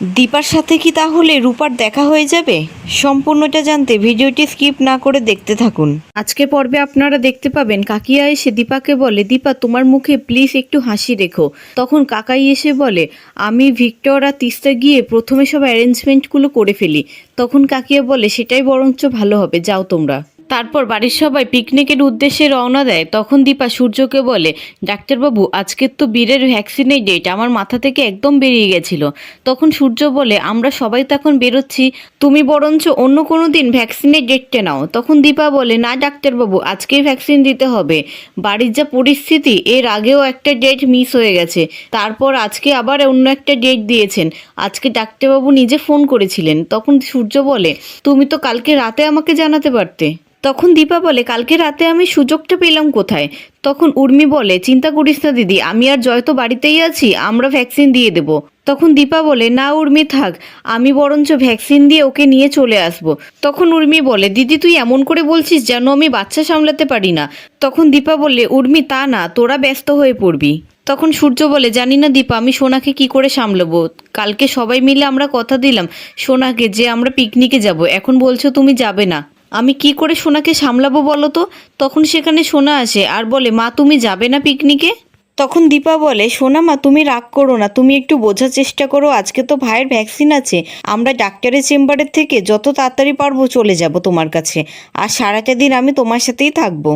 দীপার সাথে কি তাহলে রূপার দেখা হয়ে যাবে? সম্পূর্ণটা জানতে ভিডিওটি স্কিপ না করে দেখতে থাকুন। আজকে পর্বে আপনারা দেখতে পাবেন, কাকিয়া এসে দীপাকে বলে, দীপা, তোমার মুখে প্লিজ একটু হাসি রেখো। তখন কাকাই এসে বলে, আমি ভিক্টর আর তিস্তা গিয়ে প্রথমে সব অ্যারেঞ্জমেন্টগুলো করে ফেলি। তখন কাকিয়া বলে, সেটাই বরঞ্চ ভালো হবে, যাও তোমরা। তারপর বাড়ির সবাই পিকনিকের উদ্দেশ্যে রওনা দেয়। তখন দীপা সূর্যকে বলে, ডাক্তারবাবু, আজকের তো বীরের ভ্যাকসিনের ডেট আমার মাথা থেকে একদম বেরিয়ে গেছিল। তখন সূর্য বলে, আমরা সবাই তো এখন বেরোচ্ছি, তুমি বরঞ্চ অন্য কোনো দিন ভ্যাকসিনের ডেটটা নাও। তখন দীপা বলে, না ডাক্তারবাবু আজকেই ভ্যাকসিন দিতে হবে। বাড়ির যা পরিস্থিতি, এর আগেও একটা ডেট মিস হয়ে গেছে। তারপর আজকে আবার অন্য একটা ডেট দিয়েছেন। আজকে ডাক্তারবাবু নিজে ফোন করেছিলেন। তখন সূর্য বলে, তুমি তো কালকে রাতে আমাকে জানাতে পারতে। তখন দীপা বলে, কালকে রাতে আমি সুযোগটা পেলাম কোথায়? তখন উর্মি বলে, চিন্তা করিস না দিদি, আমি আর জয় তো বাড়িতেই আছি, আমরা ভ্যাকসিন দিয়ে দেব। তখন দীপা বলে, না উর্মি, থাক, আমি বরঞ্চ ভ্যাকসিন দিয়ে ওকে নিয়ে চলে আসব। তখন উর্মি বলে, দিদি, তুই এমন করে বলছিস যেন আমি বাচ্চা সামলাতে পারি না। তখন দীপা বলে, উর্মি, তা না, তোরা ব্যস্ত হয়ে পড়বি। তখন সূর্য বলে, জানি না দীপা, আমি সোনাকে কি করে সামলাবো? কালকে সবাই মিলে আমরা কথা দিলাম, সোনাকে, যে আমরা পিকনিকে যাব, এখন বলছো তুমি যাবে না। আমি কি করে সোনাকে সামলাবো বলো তো? তখন সেখানে সোনা আসে আর বলে, মা, তুমি যাবে না পিকনিকে? তখন দীপা বলে, সোনা মা, তুমি রাগ করো না, তুমি একটু বোঝার চেষ্টা করো, আজকে তো ভাইয়ের ভ্যাকসিন আছে, আমরা ডাক্তারের চেম্বারের থেকে যত তাড়াতাড়ি পারব চলে যাব তোমার কাছে, আর সারাটা দিন আমি তোমার সাথেই থাকব।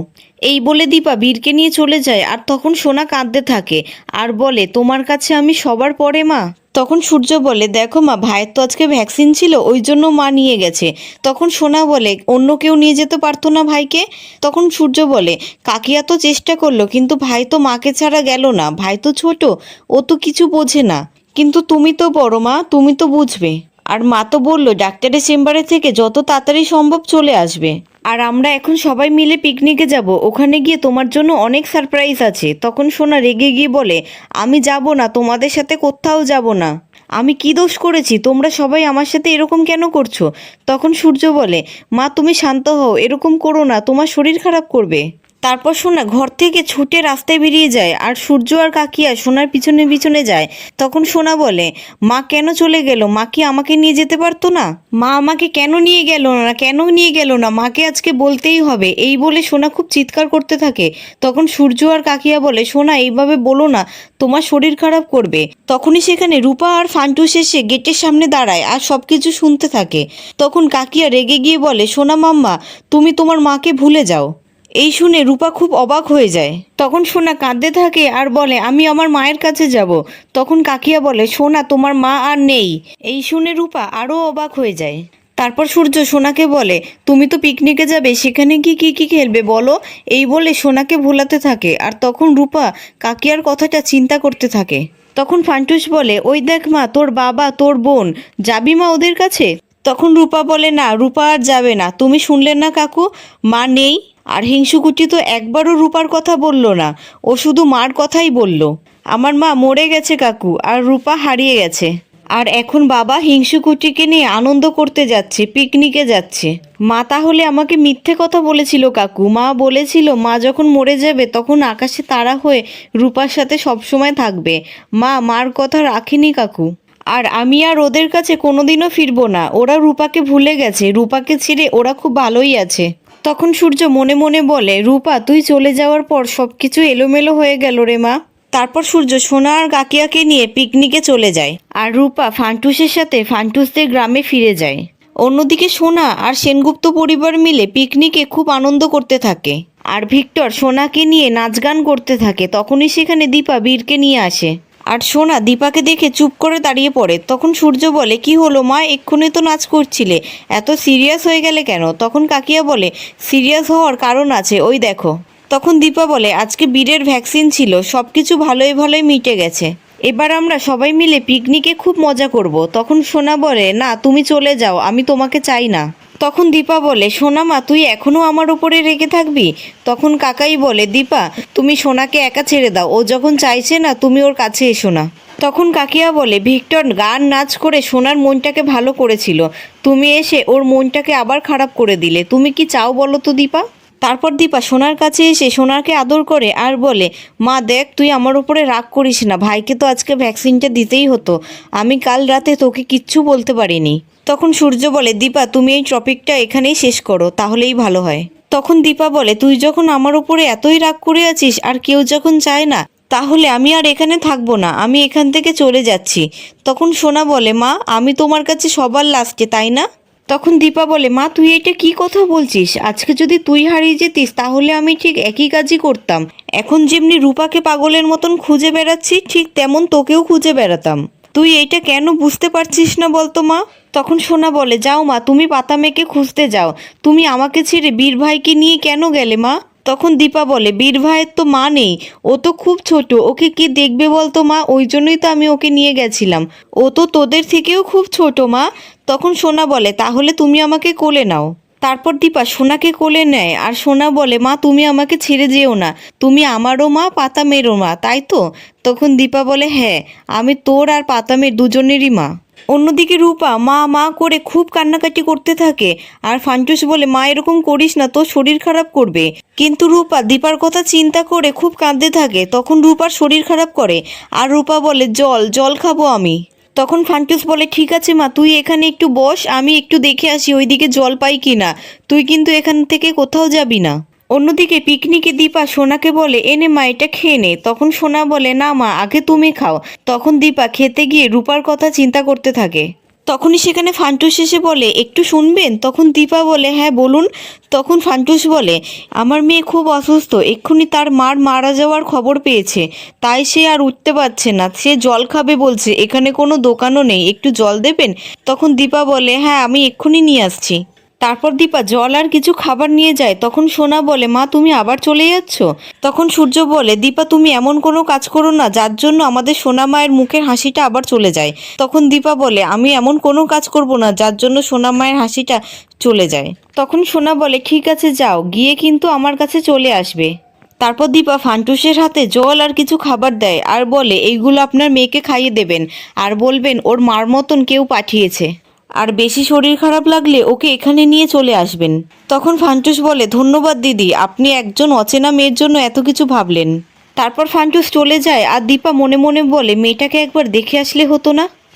এই বলে দীপা বীরকে নিয়ে চলে যায়, আর তখন সোনা কাঁদতে থাকে, আর বলে, তোমার কাছে আমি সবার পরে মা? তখন সূর্য বলে, দেখো মা, ভাইয়ের তো আজকে ভ্যাকসিন ছিল, ওই জন্য মা নিয়ে গেছে। তখন সোনা বলে, অন্য কেউ নিয়ে যেতে পারতো না ভাইকে? তখন সূর্য বলে, কাকিয়া তো চেষ্টা করল, কিন্তু ভাই তো মাকে ছাড়া গেল না। ভাই তো ছোট, ও তো কিছু বোঝে না। কিন্তু তুমি তো বড় মা, তুমি তো বুঝবে। আর মা তো বলল, ডাক্তারের চেম্বারে থেকে যত তাড়াতাড়ি সম্ভব চলে আসবে। আর আমরা এখন সবাই মিলে পিকনিকে যাব। ওখানে গিয়ে তোমার জন্য অনেক সারপ্রাইজ আছে। তখন সোনা রেগে গিয়ে বলে, আমি যাব না, তোমাদের সাথে কোথাও যাব না। আমি কি দোষ করেছি? তোমরা সবাই আমার সাথে এরকম কেন করছ? তখন সূর্য বলে, মা, তুমি শান্ত হও, এরকম করো না। তোমার শরীর খারাপ করবে। তারপর সোনা ঘর থেকে ছুটে রাস্তায় বেরিয়ে যায় আর সূর্য আর কাকিয়া সোনার পিছনে পিছনে যায়। তখন সোনা বলে, মা কেন চলে গেল? মা কি আমাকে নিয়ে যেতে পারতো না? মা আমাকে কেন নিয়ে গেল না? কেন নিয়ে গেল না? মাকে আজকে বলতেই হবে। এই বলে সোনা খুব চিৎকার করতে থাকে। তখন সূর্য আর কাকিয়া বলে, সোনা, এইভাবে বলো না, তোমার শরীর খারাপ করবে। তখনই সেখানে রূপা আর ফান্টুস এসে গেটের সামনে দাঁড়ায় আর সব কিছু শুনতে থাকে। তখন কাকিয়া রেগে গিয়ে বলে, সোনা মাম্মা, তুমি তোমার মাকে ভুলে যাও। এই শুনে রূপা খুব অবাক হয়ে যায়। তখন সোনা কাঁদতে থাকে আর বলে, আমি আমার মায়ের কাছে যাব। তখন কাকিয়া বলে, সোনা, তোমার মা আর নেই। এই শুনে রূপা আরও অবাক হয়ে যায়। তারপর সূর্য সোনাকে বলে, তুমি তো পিকনিকে যাবে, সেখানে কি কি কি খেলবে বলো? এই বলে সোনাকে ভোলাতে থাকে আর তখন রূপা কাকিয়ার কথাটা চিন্তা করতে থাকে। তখন ফান্টুস বলে, ওই দেখ মা, তোর বাবা, তোর বোন, যাবি মা ওদের কাছে? তখন রূপা বলে, না, রূপা আর যাবে না। তুমি শুনলে না কাকু? মা নেই? আর হিংসুকুটি তো একবারও রূপার কথা বলল না। ও শুধু মার কথাই বলল। আমার মা মরে গেছে কাকু, আর রূপা হারিয়ে গেছে। আর এখন বাবা হিংসুকুটিকে নিয়ে আনন্দ করতে যাচ্ছে, পিকনিকে যাচ্ছে। মা তাহলে আমাকে মিথ্যে কথা বলেছিল কাকু। মা বলেছিল, মা যখন মরে যাবে তখন আকাশে তারা হয়ে রূপার সাথে সবসময় থাকবে। মা মার কথা রাখেনি কাকু। আর আমি আর ওদের কাছে কোনোদিনও ফিরবো না। ওরা রূপাকে ভুলে গেছে। রূপাকে ছেড়ে ওরা খুব ভালোই আছে। তখন সূর্য মনে মনে বলে, রূপা, তুই চলে যাওয়ার পর সব কিছু এলোমেলো হয়ে গেল রে মা। তারপর সূর্য সোনা আর কাকিয়াকে নিয়ে পিকনিকে চলে যায়। আর রূপা ফান্টুসের সাথে ফান্টুসদের গ্রামে ফিরে যায়। অন্যদিকে সোনা আর সেনগুপ্ত পরিবার মিলে পিকনিকে খুব আনন্দ করতে থাকে। আর ভিক্টর সোনাকে নিয়ে নাচ গান করতে থাকে। তখনই সেখানে দীপা বীরকে নিয়ে আসে। আর সোনা, দীপাকে দেখে চুপ করে দাঁড়িয়ে পড়ে। তখন সূর্য বলে, কি হলো মা? এক্ষুনি তো নাচ করছিলে। এত সিরিয়াস হয়ে গেলে কেন? তখন কাকিয়া বলে সিরিয়াস হওয়ার কারণ আছে, ওই দেখো। তখন দীপা বলে, আজকে বীরের ভ্যাকসিন ছিল সব কিছু ভালোই ভালোই মিটে গেছে। এবার আমরা সবাই মিলে পিকনিকে খুব মজা করব। তখন সোনা বলে, না, তুমি চলে যাও, আমি তোমাকে চাই না। তখন দীপা বলে, সোনা মা, তুই এখনও আমার উপরে রেগে থাকবি? তখন কাকাই বলে, দীপা, তুমি সোনাকে একা ছেড়ে দাও। ও যখন চাইছে না, তুমি ওর কাছে এসো না। তখন কাকিয়া বলে, ভিক্টর, গান, নাচ করে সোনার মনটাকে ভালো করেছিল। তুমি এসে ওর মনটাকে আবার খারাপ করে দিলে। তুমি কি চাও বলো তো দীপা? তারপর দীপা সোনার কাছে এসে সোনাকে আদর করে আর বলে, মা, দেখ, তুই আমার উপরে রাগ করিস না। ভাইকে তো আজকে ভ্যাকসিনটা দিতেই হতো। আমি কাল রাতে তোকে কিচ্ছু বলতে পারিনি। তখন সূর্য বলে, দীপা, তুমি এই টপিকটা এখানেই শেষ করো, তাহলেই ভালো হয়। তখন দীপা বলে, তুই যখন আমার উপরে এতই রাগ করে আছিস, আর কেউ যখন চায় না, তাহলে আমি আর এখানে থাকব না, আমি এখান থেকে চলে যাচ্ছি। তখন সোনা বলে, মা, আমি তোমার কাছে সবার লাস্টে তাই না? তখন দীপা বলে, মা, তুই এটা কি কথা বলছিস? আজকে যদি তুই হারিয়ে যেতিস, তাহলে আমি ঠিক একই কাজই করতাম। এখন যেমনি রূপাকে পাগলের মতন খুঁজে বেড়াচ্ছি, ঠিক তেমন তোকেও খুঁজে বেড়াতাম। তুই এইটা কেন বুঝতে পারছিস না বলতো মা? তখন সোনা বলে, যাও মা, তুমি পাতা মেয়েকে খুঁজতে যাও। তুমি আমাকে ছেড়ে বীর ভাইকে নিয়ে কেন গেলে মা? তখন দীপা বলে, বীর ভাইয়ের তো মা নেই। ও তো খুব ছোট। ওকে কি দেখবে বলতো মা? ওই জন্যই তো আমি ওকে নিয়ে গেছিলাম। ও তো তোদের থেকেও খুব ছোট মা। তখন সোনা বলে, তাহলে তুমি আমাকে কোলে নাও। তারপর দীপা সোনাকে কোলে নেয় আর সোনা বলে, মা, তুমি আমাকে ছেড়ে যেও না। তুমি আমারও মা, পাতা মেয়েরও মা, তাই তো? তখন দীপা বলে হ্যাঁ আমি তোর আর পাতা দুজনেরই মা। অন্যদিকে রূপা, মা মা করে খুব কান্নাকাটি করতে থাকে। আর ফান্টুস বলে, মা, এরকম করিস না, তোর শরীর খারাপ করবে। কিন্তু রূপা দীপার কথা চিন্তা করে খুব কাঁদতে থাকে। তখন রূপার শরীর খারাপ করে। আর রূপা বলে, জল জল খাব আমি। তখন ফান্টুস বলে, ঠিক আছে মা, তুই এখানে একটু বস, আমি একটু দেখে আসি ওইদিকে জল পাই কি না তুই কিন্তু এখান থেকে কোথাও যাবি না। অন্যদিকে পিকনিকে দীপা সোনাকে বলে, এনে মা, এটা খেয়ে নে। তখন সোনা বলে, না মা, আগে তুমি খাও। তখন দীপা খেতে গিয়ে রূপার কথা চিন্তা করতে থাকে। তখনই সেখানে ফান্টুস এসে বলে, একটু শুনবেন? তখন দীপা বলে হ্যাঁ বলুন। তখন ফান্টুস বলে, আমার মেয়ে খুব অসুস্থ, এক্ষুনি তার মার মারা যাওয়ার খবর পেয়েছে, তাই সে আর উঠতে পারছে না, সে জল খাবে বলছে, এখানে কোনো দোকানও নেই, একটু জল দেবেন? তখন দীপা বলে হ্যাঁ আমি এক্ষুনি নিয়ে আসছি। তারপর দীপা জল আর কিছু খাবার নিয়ে যায়। তখন সোনা বলে, মা, তুমি আবার চলে যাচ্ছ? তখন সূর্য বলে, দীপা, তুমি এমন কোনো কাজ করো না, যার জন্য আমাদের সোনা মায়ের মুখের হাসিটা আবার চলে যায়। তখন দীপা বলে, আমি এমন কোনো কাজ করব না, যার জন্য সোনা মায়ের হাসিটা চলে যায়। তখন সোনা বলে, ঠিক আছে, যাও, গিয়ে কিন্তু আমার কাছে চলে আসবে। তারপর দীপা ফান্টুসের হাতে জল আর কিছু খাবার দেয় আর বলে, এইগুলো আপনার মেয়েকে খাইয়ে দেবেন। আর বলবেন, ওর মার মতন কেউ পাঠিয়েছে। আর বেশি শরীর খারাপ লাগলে ওকে এখানে নিয়ে চলে আসবেন। তখন ফান্টুস বলে, ধন্যবাদ দিদি, আপনি একজন অচেনা মেয়ের জন্য এত কিছু ভাবলেন। তারপর ফান্টুস চলে যায় আর দীপা মনে মনে বলে, মেয়েটাকে একবার দেখে আসলে হতো না?